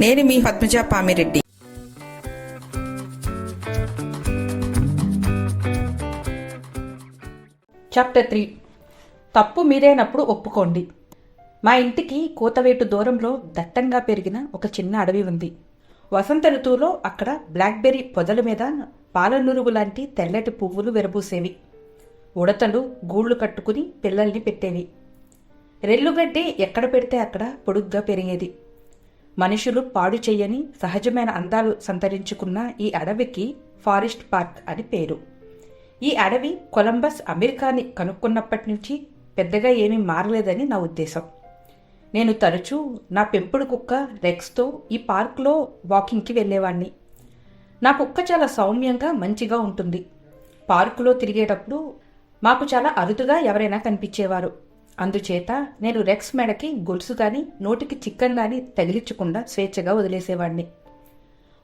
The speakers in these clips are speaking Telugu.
నేను మీ పద్మజ పామిరెడ్డి. చాప్టర్ త్రీ తప్పు మీరైనప్పుడు ఒప్పుకోండి. మా ఇంటికి కోతవేటు దూరంలో దట్టంగా పెరిగిన ఒక చిన్న అడవి ఉంది. వసంత ఋతువులో అక్కడ బ్లాక్బెర్రీ పొదల మీద పాలనురుగు లాంటి తెల్లటి పువ్వులు విరబూసేవి. ఉడతలు గూళ్ళు కట్టుకుని పిల్లల్ని పెట్టేవి. రెల్లుగడ్డి ఎక్కడ పెడితే అక్కడ పొడుగ్గా పెరిగేది. మనుషులు పాడు చేయని సహజమైన అందాలు సంతరించుకున్న ఈ అడవికి ఫారెస్ట్ పార్క్ అని పేరు. ఈ అడవి కొలంబస్ అమెరికాని కనుక్కున్నప్పటి నుంచి పెద్దగా ఏమీ మారలేదని నా ఉద్దేశం. నేను తరచూ నా పెంపుడు కుక్క రెక్స్తో ఈ పార్క్లో వాకింగ్కి వెళ్ళేవాణ్ణి. నా కుక్క చాలా సౌమ్యంగా మంచిగా ఉంటుంది. పార్కులో తిరిగేటప్పుడు మాకు చాలా అరుదుగా ఎవరైనా కనిపించేవారు. అందుచేత నేను రెక్స్ మెడకి గొలుసు కానీ నోటికి చిక్కన్ కానీ తగిలించకుండా స్వేచ్ఛగా వదిలేసేవాడిని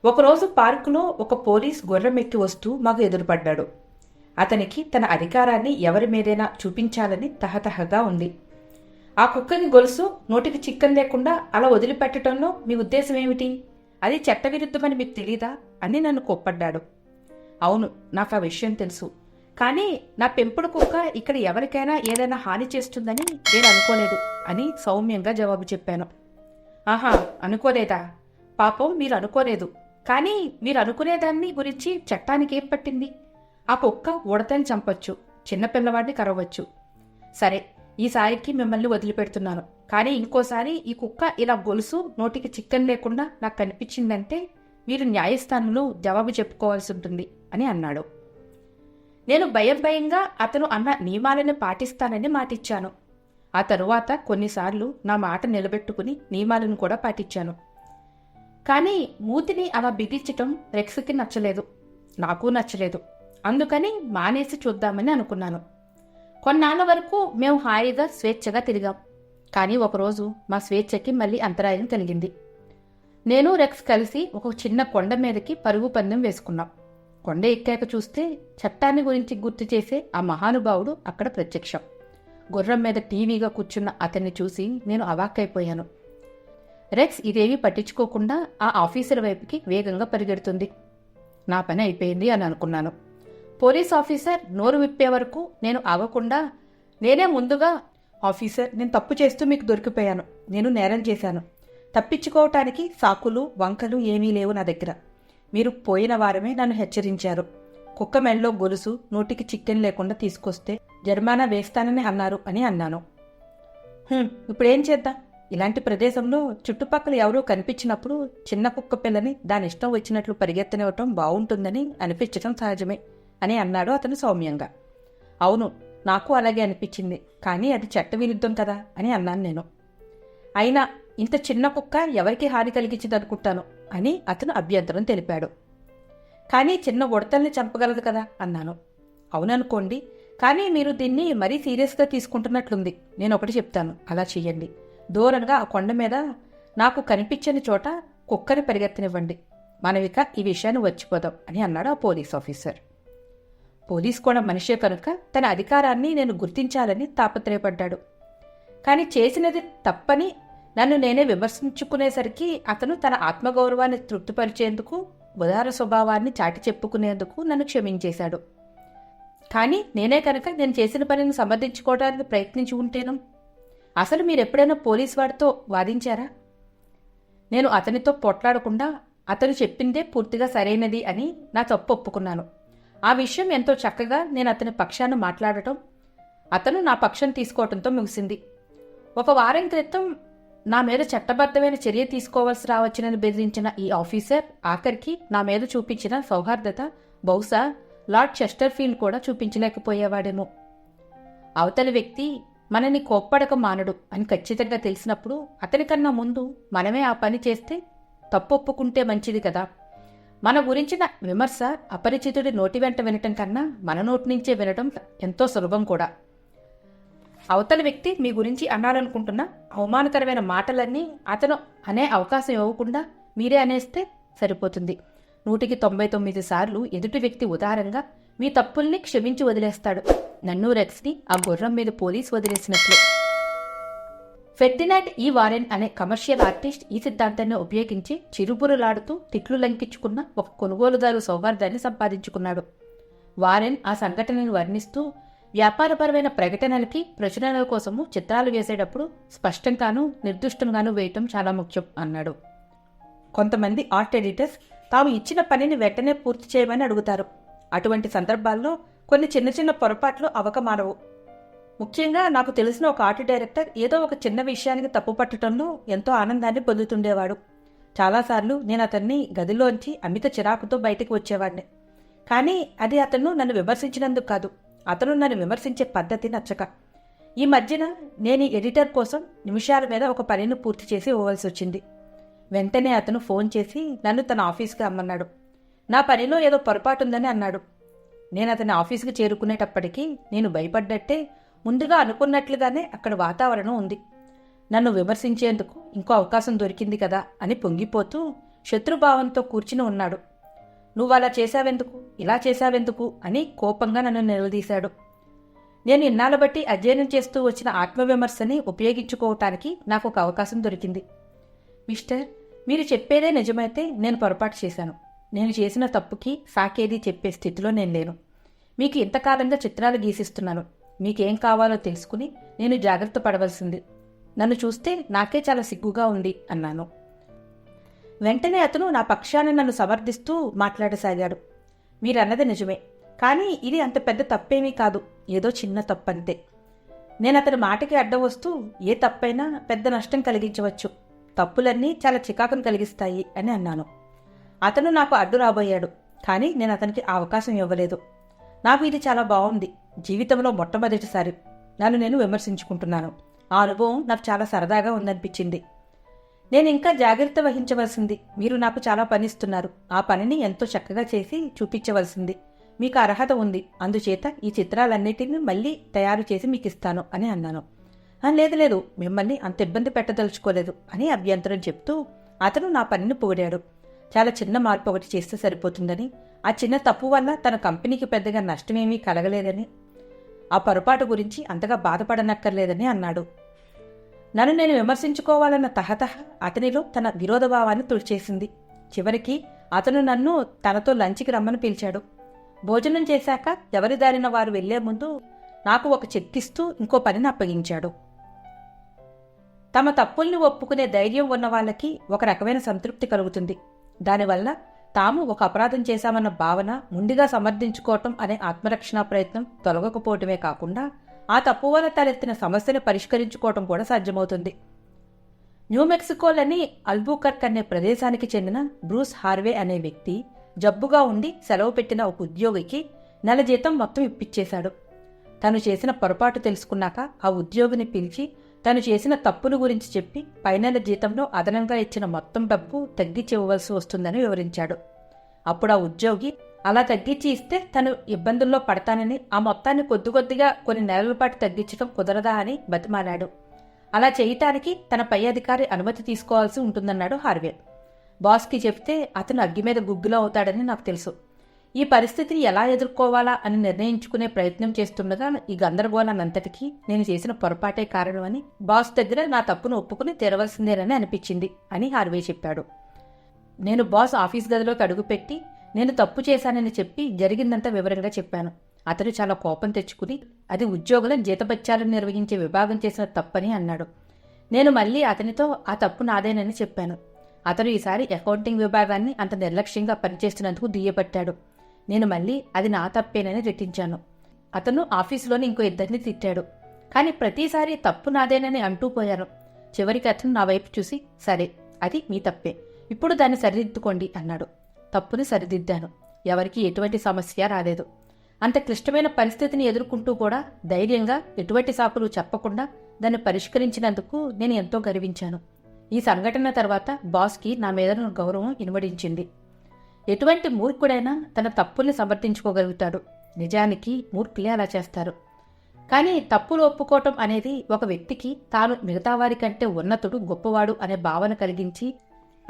ఒకరోజు పార్కులో ఒక పోలీస్ గుర్రం ఎక్కి వస్తూ మాకు ఎదురుపడ్డాడు. అతనికి తన అధికారాన్ని ఎవరి మీదైనా చూపించాలని తహతహగా ఉంది. ఆ కుక్కని గొలుసు నోటికి చిక్కన్ లేకుండా అలా వదిలిపెట్టడంలో మీ ఉద్దేశం ఏమిటి? అది చట్టవిరుద్ధమని మీకు తెలీదా? అని నన్ను కోప్పడ్డాడు. అవును నాకు ఆ విషయం తెలుసు. కానీ నా పెంపుడు కుక్క ఇక్కడ ఎవరికైనా ఏదైనా హాని చేస్తుందని నేను అనుకోలేదు అని సౌమ్యంగా జవాబు చెప్పాను. ఆహా అనుకోలేదా? పాపం మీరు అనుకోలేదు. కానీ మీరు అనుకునేదాన్ని గురించి చట్టానికి ఏం పట్టింది? ఆ కుక్క ఉడతని చంపొచ్చు చిన్నపిల్లవాడిని కరవచ్చు. సరే ఈసారికి మిమ్మల్ని వదిలిపెడుతున్నాను. కానీ ఇంకోసారి ఈ కుక్క ఇలా గొలుసు నోటికి చిక్కన్ లేకుండా నాకు కనిపించిందంటే మీరు న్యాయస్థానంలో జవాబు చెప్పుకోవాల్సి ఉంటుంది అని అన్నాడు. నేను భయం భయంగా అతను అన్న నియమాలను పాటిస్తానని మాటిచ్చాను. ఆ తరువాత కొన్నిసార్లు నా మాట నిలబెట్టుకుని నియమాలను కూడా పాటించాను కానీ మూతిని అలా బిగించటం రెక్స్కి నచ్చలేదు. నాకు నచ్చలేదు. అందుకని మానేసి చూద్దామని అనుకున్నాను. కొన్నాళ్ళ వరకు మేము హాయిగా స్వేచ్ఛగా తిరిగాం. కానీ ఒకరోజు మా స్వేచ్ఛకి మళ్ళీ అంతరాయం కలిగింది. నేను రెక్స్ కలిసి ఒక చిన్న కొండ మీదకి పరుగు పందెం వేసుకున్నాం. కొండ ఎక్కాక చూస్తే చట్టాన్ని గురించి గుర్తు చేసే ఆ మహానుభావుడు అక్కడ ప్రత్యక్షం. గుర్రం మీద టీవీగా కూర్చున్న అతన్ని చూసి నేను అవాక్కైపోయాను. రెక్స్ ఇదేమీ పట్టించుకోకుండా ఆ ఆఫీసర్ వైపుకి వేగంగా పరిగెడుతుంది. నా పని అయిపోయింది అని అనుకున్నాను. పోలీస్ ఆఫీసర్ నోరు విప్పే వరకు నేను ఆగకుండా నేనే ముందుగా ఆఫీసర్ నేను తప్పు చేస్తూ మీకు దొరికిపోయాను. నేను నేరం చేశాను. తప్పించుకోవటానికి సాకులు వంకలు ఏమీ లేవు నా దగ్గర. మీరు పోయిన వారమే నన్ను హెచ్చరించారు. కుక్క మెళ్ళలో గొలుసు నోటికి చికెన్ లేకుండా తీసుకొస్తే జరిమానా వేస్తానని అన్నారు అని అన్నాను. ఇప్పుడేం చేద్దాం? ఇలాంటి ప్రదేశంలో చుట్టుపక్కల ఎవరూ కనిపించినప్పుడు చిన్న కుక్క పిల్లని దాని ఇష్టం వచ్చినట్లు పరిగెత్తనివ్వటం బాగుంటుందని అనిపించటం సహజమే అని అన్నాడు అతను సౌమ్యంగా. అవును నాకు అలాగే అనిపించింది కానీ అది చట్టవిరుద్ధం కదా అని అన్నాను నేను. అయినా ఇంత చిన్న కుక్క ఎవరికి హాని కలిగించదనుకుంటాను అని అతను అభ్యంతరం తెలిపాడు. కానీ చిన్న ఉడతల్ని చంపగలదు కదా అన్నాను. అవుననుకోండి కానీ మీరు దీన్ని మరీ సీరియస్గా తీసుకుంటున్నట్లుంది. నేను ఒకటి చెప్తాను అలా చెయ్యండి. దూరంగా ఆ కొండ మీద నాకు కనిపించని చోట కుక్కని పరిగెత్తనివ్వండి. మనవిక ఈ విషయాన్ని వచ్చిపోదాం అని అన్నాడు ఆ పోలీస్ ఆఫీసర్. పోలీస్ కూడా మనిషే కనుక తన అధికారాన్ని నేను గుర్తించాలని తాపత్రయపడ్డాడు. కానీ చేసినది తప్పని నన్ను నేనే విమర్శించుకునేసరికి అతను తన ఆత్మగౌరవాన్ని తృప్తిపరిచేందుకు ఉదార స్వభావాన్ని చాటి చెప్పుకునేందుకు నన్ను క్షమించేశాడు. కానీ నేనే కనుక నేను చేసిన పనిని సమర్థించుకోవడానికి ప్రయత్నించి ఉంటేను? అసలు మీరు ఎప్పుడైనా పోలీస్ వాడితో వాదించారా? నేను అతనితో పోట్లాడకుండా అతను చెప్పిందే పూర్తిగా సరైనది అని నా తప్పు ఒప్పుకున్నాను. ఆ విషయం ఎంతో చక్కగా నేను అతని పక్షాన మాట్లాడటం అతను నా పక్షం తీసుకోవడంతో ముగిసింది. ఒక వారం క్రితం నా మీద చట్టబద్ధమైన చర్య తీసుకోవాల్సి రావచ్చునని బెదిరించిన ఈ ఆఫీసర్ ఆఖరికి నా మీద చూపించిన సౌహార్దత బహుశా లార్డ్ చెస్టర్ఫీల్డ్ కూడా చూపించలేకపోయేవాడేమో. అవతలి వ్యక్తి మనని కోప్పడక మానడు అని ఖచ్చితంగా తెలిసినప్పుడు అతనికన్నా ముందు మనమే ఆ పని చేస్తే తప్పు ఒప్పుకుంటే మంచిది కదా. మన గురించిన విమర్శ అపరిచితుడి నోటి వెంట వినటం కన్నా మన నోటి నుంచే వినటం ఎంతో సులభం కూడా. అవతల వ్యక్తి మీ గురించి అనాలనుకుంటున్న అవమానకరమైన మాటలన్నీ అతను అనే అవకాశం ఇవ్వకుండా మీరే అనేస్తే సరిపోతుంది. నూటికి తొంభై తొమ్మిది సార్లు ఎదుటి వ్యక్తి ఉదారంగా మీ తప్పుల్ని క్షమించి వదిలేస్తాడు. నన్ను రెక్స్ని ఆ గుర్రం మీద పోలీస్ వదిలేసినట్లు. ఫెర్డినాండ్ ఈ వారెన్ అనే కమర్షియల్ ఆర్టిస్ట్ ఈ సిద్ధాంతాన్ని ఉపయోగించి చిరుబురులాడుతూ తిట్లు లంకించుకున్న ఒక కొనుగోలుదారు సౌహార్దాన్ని సంపాదించుకున్నాడు. వారెన్ ఆ సంఘటనను వర్ణిస్తూ వ్యాపారపరమైన ప్రకటనలకి ప్రచురణల కోసము చిత్రాలు వేసేటప్పుడు స్పష్టంగాను నిర్దిష్టంగాను వేయటం చాలా ముఖ్యం అన్నాడు. కొంతమంది ఆర్ట్ ఎడిటర్స్ తాము ఇచ్చిన పనిని వెంటనే పూర్తి చేయమని అడుగుతారు. అటువంటి సందర్భాల్లో కొన్ని చిన్న చిన్న పొరపాట్లు అవకమానవు. ముఖ్యంగా నాకు తెలిసిన ఒక ఆర్ట్ డైరెక్టర్ ఏదో ఒక చిన్న విషయానికి తప్పు పట్టడంలో ఎంతో ఆనందాన్ని పొందుతుండేవాడు. చాలాసార్లు నేను అతన్ని గదిలోంచి అమిత చిరాకుతో బయటకు వచ్చేవాడిని. కానీ అది అతను నన్ను విమర్శించినందుకు కాదు. అతను నన్ను విమర్శించే పద్ధతి నచ్చక. ఈ మధ్యన నేను ఎడిటర్ కోసం నిమిషాల మీద ఒక పనిని పూర్తి చేసి ఇవ్వవలసి వచ్చింది. వెంటనే అతను ఫోన్ చేసి నన్ను తన ఆఫీస్కి అమ్మన్నాడు నా పనిలో ఏదో పొరపాటు ఉందని అన్నాడు. నేను అతని ఆఫీస్కి చేరుకునేటప్పటికీ నేను భయపడ్డట్టే ముందుగా అనుకున్నట్లుగానే అక్కడ వాతావరణం ఉంది. నన్ను విమర్శించేందుకు ఇంకో అవకాశం దొరికింది కదా అని పొంగిపోతూ శత్రుభావంతో కూర్చుని ఉన్నాడు. నువ్వు అలా చేశావెందుకు? ఇలా చేశావెందుకు? అని కోపంగా నన్ను నిలదీశాడు. నేను ఇన్నాళ్ళ బట్టి అధ్యయనం చేస్తూ వచ్చిన ఆత్మవిమర్శని ఉపయోగించుకోవటానికి నాకు ఒక అవకాశం దొరికింది. మిస్టర్ మీరు చెప్పేదే నిజమైతే నేను పొరపాటు చేశాను. నేను చేసిన తప్పుకి సాకేది చెప్పే స్థితిలో నేను లేను. మీకు ఇంతకాలంగా చిత్రాలు గీసిస్తున్నాను. మీకేం కావాలో తెలుసుకుని నేను జాగ్రత్త పడవలసింది. నన్ను చూస్తే నాకే చాలా సిగ్గుగా ఉంది అన్నాను. వెంటనే అతను నా పక్షాన్ని నన్ను సమర్థిస్తూ మాట్లాడసాగాడు. మీరన్నది నిజమే. కానీ ఇది అంత పెద్ద తప్పేమీ కాదు. ఏదో చిన్న తప్పంతే. నేను అతని మాటకి అడ్డం వస్తూ ఏ తప్పైనా పెద్ద నష్టం కలిగించవచ్చు. తప్పులన్నీ చాలా చికాకును కలిగిస్తాయి అని అన్నాను. అతను నాకు అడ్డు రాబోయాడు. కానీ నేను అతనికి ఆ అవకాశం ఇవ్వలేదు. నాకు ఇది చాలా బాగుంది జీవితంలో మొట్టమొదటిసారి. నన్ను నేను విమర్శించుకుంటున్నాను. ఆ అనుభవం నాకు చాలా సరదాగా ఉందనిపించింది. నేను ఇంకా జాగ్రత్త వహించవలసింది. మీరు నాకు చాలా పనిస్తున్నారు. ఆ పనిని ఎంతో చక్కగా చేసి చూపించవలసింది. మీకు అర్హత ఉంది. అందుచేత ఈ చిత్రాలన్నిటిని మళ్ళీ తయారు చేసి మీకు ఇస్తాను అని అన్నాను. లేదు లేదు. మిమ్మల్ని అంత ఇబ్బంది పెట్టదలుచుకోలేదు అని అభ్యంతరం చెప్తూ అతను నా పనిని పొగిడాడు. చాలా చిన్న మార్పు ఒకటి చేస్తే సరిపోతుందని. ఆ చిన్న తప్పు వల్ల తన కంపెనీకి పెద్దగా నష్టమేమీ కలగలేదని ఆ పొరపాటు గురించి అంతగా బాధపడనక్కర్లేదని అన్నాడు. నన్ను నేను విమర్శించుకోవాలన్న తహతహ అతనిలో తన విరోధభావాన్ని తుడిచేసింది. చివరికి అతను నన్ను తనతో లంచ్కి రమ్మని పిలిచాడు. భోజనం చేశాక ఎవరి దారిన వారు వెళ్ళే ముందు నాకు ఒక చెక్కిస్తూ ఇంకో పనిని అప్పగించాడు. తమ తప్పుల్ని ఒప్పుకునే ధైర్యం ఉన్న వాళ్ళకి ఒక రకమైన సంతృప్తి కలుగుతుంది. దానివల్ల తాము ఒక అపరాధం చేశామన్న భావన ముందుగా సమర్థించుకోవటం అనే ఆత్మరక్షణ ప్రయత్నం తొలగకపోవటమే కాకుండా ఆ తప్పు వల్ల తలెత్తిన సమస్యను పరిష్కరించుకోవటం కూడా సాధ్యమవుతుంది. న్యూ మెక్సికోలోని అల్బుకర్క్ అనే ప్రదేశానికి చెందిన బ్రూస్ హార్వే అనే వ్యక్తి జబ్బుగా ఉండి సెలవు పెట్టిన ఒక ఉద్యోగికి నెల జీతం మొత్తం ఇప్పించేశాడు తను చేసిన పొరపాటు తెలుసుకున్నాక ఆ ఉద్యోగిని పిలిచి తను చేసిన తప్పుల గురించి చెప్పి పై నెల జీతంలో అదనంగా ఇచ్చిన మొత్తం డబ్బు తగ్గించి ఇవ్వవలసి వస్తుందని వివరించాడు. అప్పుడు ఆ ఉద్యోగి అలా తగ్గించి ఇస్తే తను ఇబ్బందుల్లో పడతానని ఆ మొత్తాన్ని కొద్ది కొద్దిగా కొన్ని నెలల పాటు తగ్గించడం కుదరదా అని బతిమాలాడు. అలా చేయటానికి తన పై అధికారి అనుమతి తీసుకోవాల్సి ఉంటుందన్నాడు హార్వే. బాస్కి చెప్తే అతను అగ్గి మీద గుగ్గులో అవుతాడని నాకు తెలుసు. ఈ పరిస్థితిని ఎలా ఎదుర్కోవాలా అని నిర్ణయించుకునే ప్రయత్నం చేస్తుండగా ఈ గందరగోళానంతటికీ నేను చేసిన పొరపాటే కారణమని బాస్ దగ్గర నా తప్పును ఒప్పుకుని తెరవలసిందేనని అనిపించింది అని హార్వే చెప్పాడు. నేను బాస్ ఆఫీస్ గదిలోకి అడుగుపెట్టి నేను తప్పు చేశానని చెప్పి జరిగిందంతా వివరంగా చెప్పాను. అతడు చాలా కోపం తెచ్చుకుని అది ఉద్యోగుల జీతబత్యాలను నిర్వహించే విభాగం చేసిన తప్పని అన్నాడు. నేను మళ్ళీ అతనితో ఆ తప్పు నాదేనని చెప్పాను. అతను ఈసారి అకౌంటింగ్ విభాగాన్ని అంత నిర్లక్ష్యంగా పనిచేస్తున్నందుకు దుయ్యబట్టాడు. నేను మళ్ళీ అది నా తప్పేనని రెట్టించాను. అతను ఆఫీసులోని ఇంకో ఇద్దరిని తిట్టాడు. కానీ ప్రతిసారి తప్పు నాదేనని అంటూ పోయాను. చివరికి అతను నా వైపు చూసి సరే అది మీ తప్పే. ఇప్పుడు దాన్ని సరిదిద్దుకోండి అన్నాడు. తప్పుని సరిదిద్దాను. ఎవరికి ఎటువంటి సమస్య రాలేదు. అంత క్లిష్టమైన పరిస్థితిని ఎదుర్కొంటూ కూడా ధైర్యంగా ఎటువంటి సాకులు చెప్పకుండా దాన్ని పరిష్కరించినందుకు నేను ఎంతో గర్వించాను. ఈ సంఘటన తర్వాత బాస్కి నా మీద గౌరవం ఇనుమడించింది. ఎటువంటి మూర్ఖుడైనా తన తప్పుల్ని సమర్థించుకోగలుగుతాడు. నిజానికి మూర్ఖులే అలా చేస్తారు. కానీ తప్పులు ఒప్పుకోవటం అనేది ఒక వ్యక్తికి తాను మిగతా వారి కంటే ఉన్నతుడు గొప్పవాడు అనే భావన కలిగించి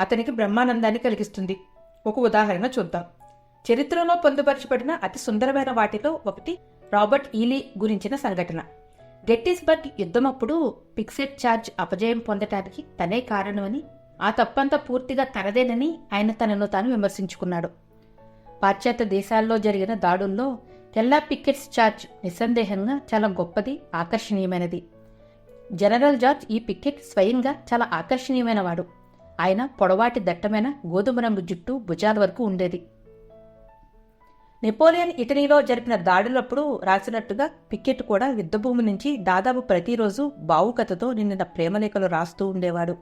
అతనికి బ్రహ్మానందాన్ని కలిగిస్తుంది. ఒక ఉదాహరణ చూద్దాం. చరిత్రలో పొందుపరచబడిన అతి సుందరమైన వాటిలో ఒకటి రాబర్ట్ ఈలీ గురించిన సంఘటన. గెట్టిస్బర్గ్ యుద్ధమప్పుడు పిక్సెట్ చార్జ్ అపజయం పొందటానికి తనే కారణమని ఆ తప్పంతా పూర్తిగా తనదేనని ఆయన తనను తాను విమర్శించుకున్నాడు. పాశ్చాత్య దేశాల్లో జరిగిన దాడుల్లో తెల్లా పికెట్స్ చార్జ్ నిస్సందేహంగా చాలా గొప్పది ఆకర్షణీయమైనది. జనరల్ జార్జ్ ఈ పికెట్ స్వయంగా చాలా ఆకర్షణీయమైనవాడు. ఆయన పొడవాటి దట్టమైన గోధుమ రంగు జుట్టు భుజాల వరకు ఉండేది. నెపోలియన్ ఇటలీలో జరిపిన దాడులప్పుడు రాసినట్టుగా పికెట్ కూడా యుద్ధభూమి నుంచి దాదాపు ప్రతిరోజు భావుకథతో నిన్న ప్రేమలేఖలు రాస్తూ ఉండేవాడు.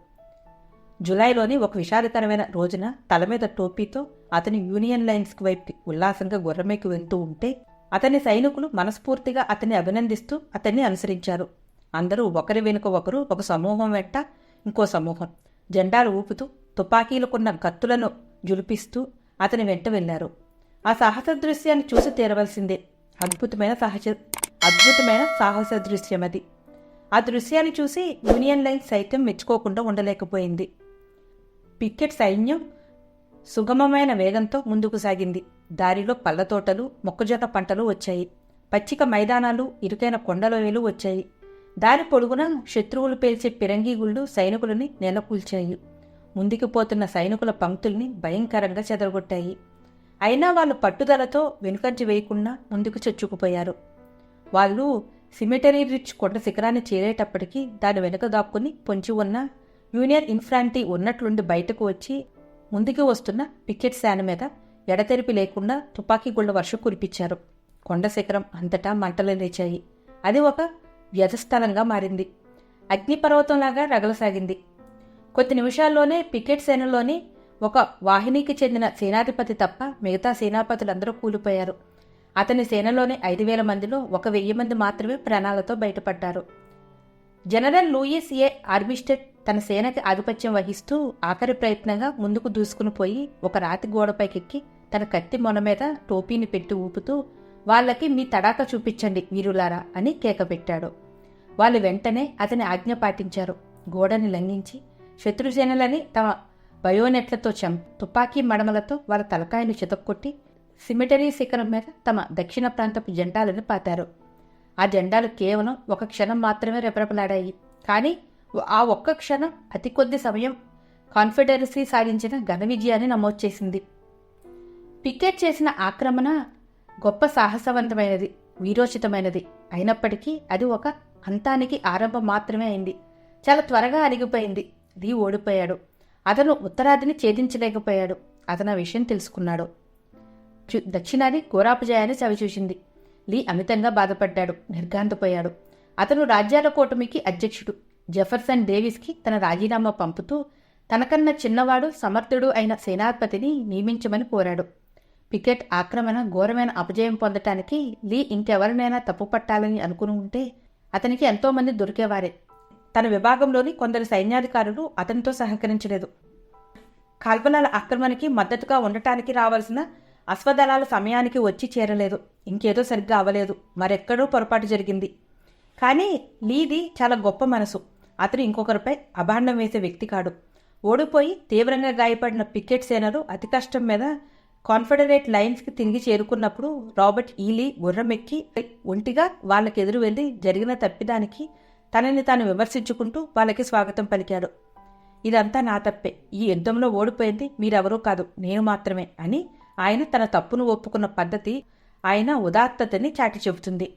జులైలోని ఒక విషాదకరమైన రోజున తల మీద టోపీతో అతని యూనియన్ లైన్స్కి వైపు ఉల్లాసంగా గుర్రమేకి వెళ్తూ ఉంటే అతని సైనికులు మనస్ఫూర్తిగా అతన్ని అభినందిస్తూ అతన్ని అనుసరించారు. అందరూ ఒకరి వెనుక ఒకరు ఒక సమూహం వెంట ఇంకో సమూహం. జెండాలు ఊపుతూ తుపాకీలకున్న కత్తులను జులిపిస్తూ అతని వెంట వెళ్ళారు ఆ సాహస దృశ్యాన్ని చూసి తీరవలసిందే. అద్భుతమైన సహజ అద్భుతమైన సాహస దృశ్యం అది. ఆ దృశ్యాన్ని చూసి యూనియన్ లైన్ సైతం మెచ్చుకోకుండా ఉండలేకపోయింది. పికెట్ సైన్యం సుగమమైన వేగంతో ముందుకు సాగింది. దారిలో పళ్ళ తోటలు మొక్కజొన్న పంటలు వచ్చాయి. పచ్చిక మైదానాలు ఇరుకైన కొండలోయలు వచ్చాయి. దారి పొడుగున శత్రువులు పేల్చే పిరంగి గుళ్ళు సైనికులని నెలకూల్చాయి. ముందుకు పోతున్న సైనికుల పంక్తుల్ని భయంకరంగా చెదరగొట్టాయి. అయినా వాళ్ళు పట్టుదలతో వెనుకంచి వేయకుండా ముందుకు చొచ్చుకుపోయారు. వాళ్ళు సిమిటరీ రిచ్ కొండ శిఖరాన్ని చేరేటప్పటికీ దాని వెనుక దాక్కుని పొంచి ఉన్న యూనియన్ ఇన్ఫ్రాంటీ ఉన్నట్లుండి బయటకు వచ్చి ముందుకు వస్తున్న పికెట్ శాన మీద ఎడతెరిపి లేకుండా తుపాకీ గుళ్ళ వర్షం కురిపించారు. కొండ శిఖరం అంతటా మంటలు లేచాయి. అది ఒక వ్యధస్థలంగా మారింది. అగ్నిపర్వతంలాగా రగలసాగింది. కొద్ది నిమిషాల్లోనే పికెట్ సేనలోని ఒక వాహినికి చెందిన సేనాధిపతి తప్ప మిగతా సేనాపతులందరూ కూలిపోయారు. అతని సేనలోని ఐదు వేల మందిలో ఒక వెయ్యి మంది మాత్రమే ప్రాణాలతో బయటపడ్డారు. జనరల్ లూయిస్ ఏ. ఆర్మిస్టెడ్ తన సేనకి ఆధిపత్యం వహిస్తూ ఆఖరి ప్రయత్నంగా ముందుకు దూసుకుని పోయి ఒక రాతి గోడపైకెక్కి తన కత్తి మొన మీద టోపీని పెట్టి ఊపుతూ వాళ్ళకి మీ తడాక చూపించండి వీరులారా అని కేక పెట్టాడు వాళ్ళు వెంటనే అతని ఆజ్ఞ పాటించారు. గోడని లంఘించి శత్రుసేనలని తమ బయోనెట్లతో చం తుపాకీ మడమలతో వాళ్ళ తలకాయను చితక్కొట్టి సిమిటరీ శిఖరం మీద తమ దక్షిణ ప్రాంతపు జెండాలను పాతారు. ఆ జెండాలు కేవలం ఒక క్షణం మాత్రమే రెపరెపలాడాయి. కానీ ఆ ఒక్క క్షణం అతి కొద్ది సమయం కాన్ఫెడరసీ సాధించిన ఘన విజయాన్ని నమోదు చేసింది. పికెట్ చేసిన ఆక్రమణ గొప్ప సాహసవంతమైనది వీరోచితమైనది. అయినప్పటికీ అది ఒక అంతానికి ఆరంభం మాత్రమే అయింది. చాలా త్వరగా అరిగిపోయింది లీ ఓడిపోయాడు. అతను ఉత్తరాదిని ఛేదించలేకపోయాడు. అతను ఆ విషయం తెలుసుకున్నాడు. దక్షిణాది ఘోరాపజయాన్ని చవిచూసింది లీ అమితంగా బాధపడ్డాడు. నిర్గాంతపోయాడు అతను రాజ్యాల కూటమికి అధ్యక్షుడు. జెఫర్సన్ డేవిస్కి తన రాజీనామా పంపుతూ తనకన్నా చిన్నవాడు సమర్థుడు అయిన సేనాధిపతిని నియమించమని కోరాడు. పికెట్ ఆక్రమణ ఘోరమైన అపజయం పొందటానికి లీ ఇంకెవరినైనా తప్పుపట్టాలని అనుకుని ఉంటే అతనికి ఎంతోమంది దొరికేవారే. తన విభాగంలోని కొందరు సైన్యాధికారులు అతనితో సహకరించలేదు. కాల్పనాల ఆక్రమణకి మద్దతుగా ఉండటానికి రావాల్సిన అశ్వదళాల సమయానికి వచ్చి చేరలేదు. ఇంకేదో సరిగ్గా అవ్వలేదు. మరెక్కడో పొరపాటు జరిగింది. కానీ లీది చాలా గొప్ప మనసు. అతను ఇంకొకరిపై అభాండం వేసే వ్యక్తి కాడు. ఓడిపోయి తీవ్రంగా గాయపడిన పికెట్ సేనలు అతి కష్టం మీద కాన్ఫెడరేట్ లైన్స్కి తిరిగి చేరుకున్నప్పుడు రాబర్ట్ ఈలీ గుర్రమెక్కి ఒంటిగా వాళ్ళకి ఎదురు వెళ్ళి జరిగిన తప్పిదానికి తనని తాను విమర్శించుకుంటూ వాళ్ళకి స్వాగతం పలికాడు. ఇదంతా నా తప్పే. ఈ యుద్ధంలో ఓడిపోయింది మీరెవరూ కాదు నేను మాత్రమే అని ఆయన తన తప్పును ఒప్పుకున్న పద్ధతి ఆయన ఉదాత్తతని చాటి చెబుతుంది.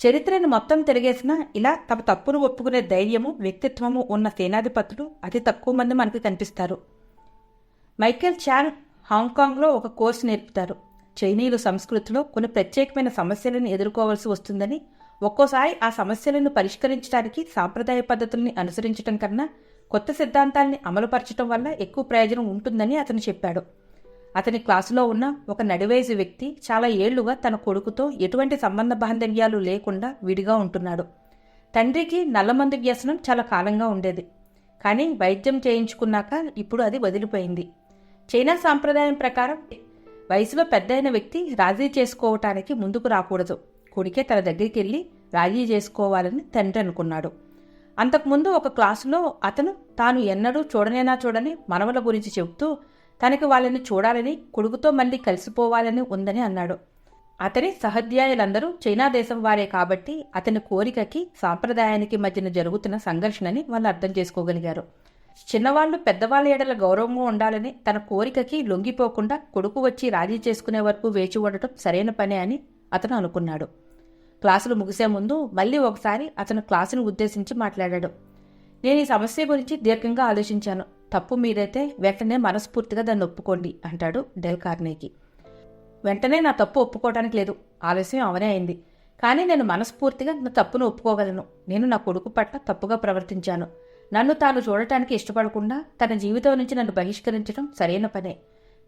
చరిత్రను మొత్తం తిరిగేసినా ఇలా తమ తప్పును ఒప్పుకునే ధైర్యము వ్యక్తిత్వము ఉన్న సేనాధిపతులు అతి తక్కువ మంది మనకు కనిపిస్తారు. మైకేల్ చాన్ హాంకాంగ్లో ఒక కోర్సు నేర్పుతారు. చైనీయులు సంస్కృతిలో కొన్ని ప్రత్యేకమైన సమస్యలను ఎదుర్కోవాల్సి వస్తుందని ఒక్కోసారి ఆ సమస్యలను పరిష్కరించడానికి సాంప్రదాయ పద్ధతుల్ని అనుసరించడం కన్నా కొత్త సిద్ధాంతాల్ని అమలుపరచడం వల్ల ఎక్కువ ప్రయోజనం ఉంటుందని అతను చెప్పాడు. అతని క్లాసులో ఉన్న ఒక నడివయసు వ్యక్తి చాలా ఏళ్ళుగా తన కొడుకుతో ఎటువంటి సంబంధ బాంధవ్యాలు లేకుండా విడిగా ఉంటున్నాడు. తండ్రికి నల్లమందు వ్యసనం చాలా కాలంగా ఉండేది. కానీ వైద్యం చేయించుకున్నాక ఇప్పుడు అది వదిలిపోయింది. చైనా సాంప్రదాయం ప్రకారం వయసులో పెద్దయిన వ్యక్తి రాజీ చేసుకోవటానికి ముందుకు రాకూడదు. కొడుకే తన దగ్గరికి వెళ్ళి రాజీ చేసుకోవాలని తండ్రి అనుకున్నాడు. అంతకుముందు ఒక క్లాసులో అతను తాను ఎన్నడూ చూడనేనా చూడని మనవల గురించి చెబుతూ తనకి వాళ్ళని చూడాలని కొడుకుతో మళ్ళీ కలిసిపోవాలని ఉందని అన్నాడు. అతని సహధ్యాయులందరూ చైనా దేశం వారే కాబట్టి అతని కోరికకి సాంప్రదాయానికి మధ్యన జరుగుతున్న సంఘర్షణని వాళ్ళు అర్థం చేసుకోగలిగారు. చిన్నవాళ్ళు పెద్దవాళ్ళ ఎడల గౌరవంగా ఉండాలని తన కోరికకి లొంగిపోకుండా కొడుకు వచ్చి రాజీ చేసుకునే వరకు వేచి ఉండటం సరైన పనే అని అతను అనుకున్నాడు. క్లాసులు ముగిసే ముందు మళ్ళీ ఒకసారి అతను క్లాసును ఉద్దేశించి మాట్లాడాడు. నేను ఈ సమస్య గురించి దీర్ఘంగా ఆలోచించాను. తప్పు మీరైతే వెంటనే మనస్ఫూర్తిగా దాన్ని ఒప్పుకోండి అంటాడు డెల్ కార్నేకి. వెంటనే నా తప్పు ఒప్పుకోవడానికి లేదు. ఆలస్యం అవనే అయింది. కానీ నేను మనస్ఫూర్తిగా నా తప్పును ఒప్పుకోగలను. నేను నా కొడుకు పట్ల తప్పుగా ప్రవర్తించాను. నన్ను తాను చూడటానికి ఇష్టపడకుండా తన జీవితం నుంచి నన్ను బహిష్కరించడం సరైన పనే.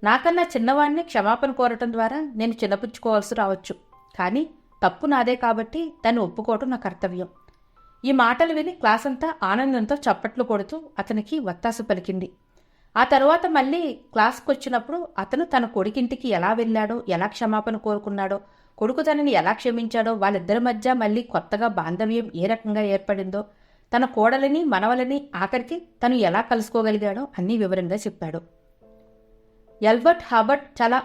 నాకన్నా చిన్నవాడిని క్షమాపణ కోరటం ద్వారా నేను చిన్నపుచ్చుకోవాల్సి రావచ్చు. కానీ తప్పు నాదే కాబట్టి దాన్ని ఒప్పుకోవటం నా కర్తవ్యం. ఈ మాటలు విని క్లాస్ అంతా ఆనందంతో చప్పట్లు కొడుతూ అతనికి వత్తాసు పలికింది. ఆ తర్వాత మళ్ళీ క్లాస్కి వచ్చినప్పుడు అతను తన కొడుకింటికి ఎలా వెళ్ళాడో ఎలా క్షమాపణ కోరుకున్నాడో కొడుకు తనని ఎలా క్షమించాడో వాళ్ళిద్దరి మధ్య మళ్ళీ కొత్తగా బాంధవ్యం ఏ రకంగా ఏర్పడిందో తన కోడలని మనవలని ఆఖరికి తను ఎలా కలుసుకోగలిగాడో అన్నీ వివరంగా చెప్పాడు. ఎల్బర్ట్ హాబర్ట్ చాలా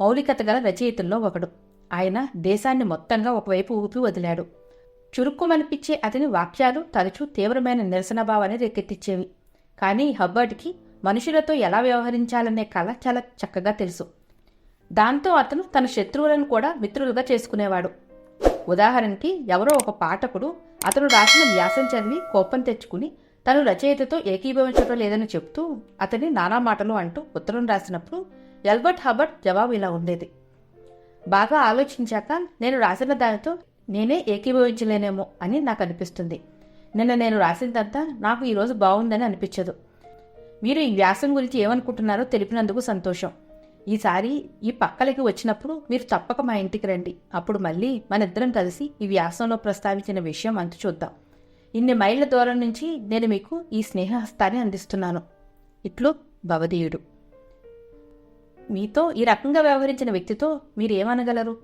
మౌలికత గల రచయితల్లో ఒకడు. ఆయన దేశాన్ని మొత్తంగా ఒకవైపు ఊపి వదిలాడు. చురుక్కుమనిపించే అతని వాక్యాలు తరచూ తీవ్రమైన నిరసన భావాన్ని రేకెత్తించేవి కానీ హబ్బర్ట్కి మనుషులతో ఎలా వ్యవహరించాలనే కళ చాలా చక్కగా తెలుసు. దాంతో అతను తన శత్రువులను కూడా మిత్రులుగా చేసుకునేవాడు. ఉదాహరణకి ఎవరో ఒక పాఠకుడు అతను రాసిన వ్యాసం చదివి కోపం తెచ్చుకుని తను రచయితతో ఏకీభవించడం లేదని చెప్తూ అతని నానా మాటలు అంటూ ఉత్తరం రాసినప్పుడు ఎల్బర్ట్ హబర్ట్ జవాబు ఇలా ఉండేది. బాగా ఆలోచించాక నేను రాసిన దానితో నేనే ఏకీభవించలేనేమో అని నాకు అనిపిస్తుంది. నిన్న నేను రాసిందంతా నాకు ఈరోజు బాగుందని అనిపించదు. మీరు ఈ వ్యాసం గురించి ఏమనుకుంటున్నారో తెలిపినందుకు సంతోషం. ఈసారి ఈ పక్కలకి వచ్చినప్పుడు మీరు తప్పక మా ఇంటికి రండి. అప్పుడు మళ్ళీ మన ఇద్దరం కలిసి ఈ వ్యాసంలో ప్రస్తావించిన విషయం అంత చూద్దాం. ఇన్ని మైళ్ళ దూరం నుంచి నేను మీకు ఈ స్నేహహస్తాన్ని అందిస్తున్నాను. ఇట్లు భవదీయుడు. మీతో ఈ రకంగా వ్యవహరించిన వ్యక్తితో మీరు ఏమనగలరు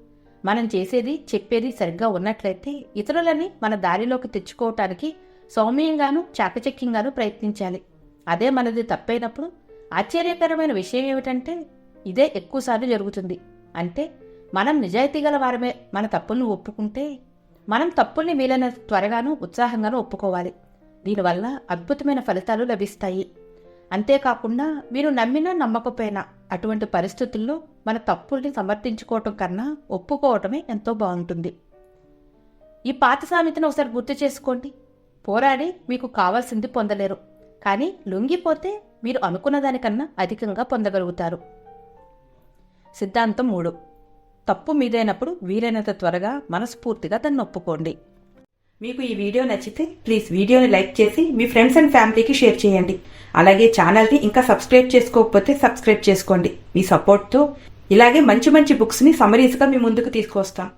మనం చేసేది చెప్పేది సరిగ్గా ఉన్నట్లయితే ఇతరులని మన దారిలోకి తెచ్చుకోవటానికి సౌమ్యంగాను చాకచక్యంగాను ప్రయత్నించాలి. అదే మనది తప్పైనప్పుడు ఆశ్చర్యకరమైన విషయం ఏమిటంటే ఇదే ఎక్కువసార్లు జరుగుతుంది. అంటే మనం నిజాయితీ గల వారమే మన తప్పుల్ని ఒప్పుకుంటే మనం తప్పుల్ని వీలైన త్వరగాను ఉత్సాహంగాను ఒప్పుకోవాలి. దీనివల్ల అద్భుతమైన ఫలితాలు లభిస్తాయి. అంతేకాకుండా మీరు నమ్మినా నమ్మకపోయినా అటువంటి పరిస్థితుల్లో మన తప్పుల్ని సమర్థించుకోవటం కన్నా ఒప్పుకోవటమే ఎంతో బాగుంటుంది. ఈ పాత సామెతను ఒకసారి గుర్తు చేసుకోండి. పోరాడి మీకు కావాల్సింది పొందలేరు. కానీ లొంగిపోతే మీరు అనుకున్న దానికన్నా అధికంగా పొందగలుగుతారు. సిద్ధాంతం మూడు. తప్పు మీదైనప్పుడు వీలైనంత త్వరగా మనస్ఫూర్తిగా దాన్ని ఒప్పుకోండి. మీకు ఈ వీడియో నచ్చితే ప్లీజ్ వీడియోని లైక్ చేసి మీ ఫ్రెండ్స్ అండ్ ఫ్యామిలీకి షేర్ చేయండి. అలాగే ఛానల్ని ఇంకా సబ్స్క్రైబ్ చేసుకోకపోతే సబ్స్క్రైబ్ చేసుకోండి. మీ సపోర్ట్తో ఇలాగే మంచి మంచి బుక్స్ని సమరీస్గా మీ ముందుకు తీసుకొస్తాం.